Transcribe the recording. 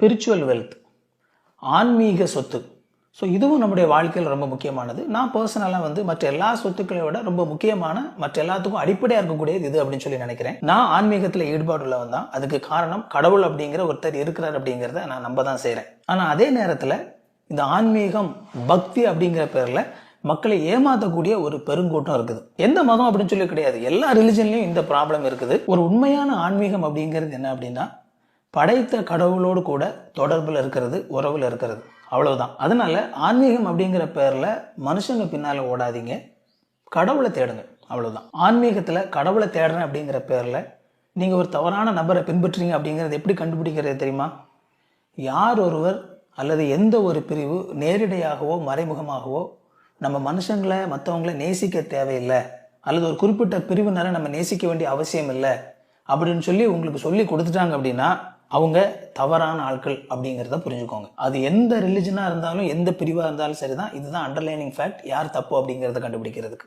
Spiritual wealth ஆன்மீக சொத்து. So இதுவும் நம்முடைய வாழ்க்கையில் ரொம்ப முக்கியமானது. நான் பர்சனலாக வந்து மற்ற எல்லா சொத்துக்களை விட ரொம்ப முக்கியமான மற்ற எல்லாத்துக்கும் அடிப்படையாக இருக்கக்கூடியது இது அப்படின்னு சொல்லி நினைக்கிறேன். நான் ஆன்மீகத்தில் ஈடுபாடு உள்ளவன் தான். அதுக்கு காரணம் கடவுள் அப்படிங்கிற ஒருத்தர் இருக்கிறார் அப்படிங்கிறத நான் நம்ப தான் செய்கிறேன் ஆனால் அதே நேரத்தில் இந்த ஆன்மீகம் பக்தி அப்படிங்கிற பேரில் மக்களை ஏமாற்றக்கூடிய ஒரு பெருங்கூட்டம் இருக்குது. எந்த மதம் அப்படின்னு சொல்லி கிடையாது. எல்லா ரிலிஜன்லையும் இந்த ப்ராப்ளம் இருக்குது. ஒரு உண்மையான ஆன்மீகம் அப்படிங்கிறது என்ன அப்படின்னா படைத்த கடவுளோடு கூட தொடர்பில் இருக்கிறது உறவில் இருக்கிறது. அவ்வளவுதான். அதனால ஆன்மீகம் அப்படிங்கிற பேரில் மனுஷங்க பின்னால் ஓடாதீங்க. கடவுளை தேடுங்க. அவ்வளவுதான். ஆன்மீகத்தில் கடவுளை தேடுறேன் அப்படிங்கிற பேரில் நீங்கள் ஒரு தவறான நபரை பின்பற்றுறீங்க அப்படிங்கிறது எப்படி கண்டுபிடிக்கிறது தெரியுமா? யார் ஒருவர் அல்லது எந்த ஒரு பிரிவு நேரிடையாகவோ மறைமுகமாகவோ நம்ம மனுஷங்களை மற்றவங்கள நேசிக்க தேவையில்லை. அல்லது ஒரு குறிப்பிட்ட பிரிவினரை நம்ம நேசிக்க வேண்டிய அவசியம் இல்லை. அப்படின்னு சொல்லி உங்களுக்கு சொல்லி கொடுத்துட்டாங்க அப்படின்னா அவங்க தவறான ஆட்கள் அப்படிங்கிறத புரிஞ்சுக்கோங்க. அது எந்த ரிலிஜனாக இருந்தாலும் எந்த பிரிவாக இருந்தாலும் சரிதான். இதுதான் அண்டர்லைனிங் ஃபேக்ட் யார் தப்பு அப்படிங்கிறத கண்டுபிடிக்கிறதுக்கு.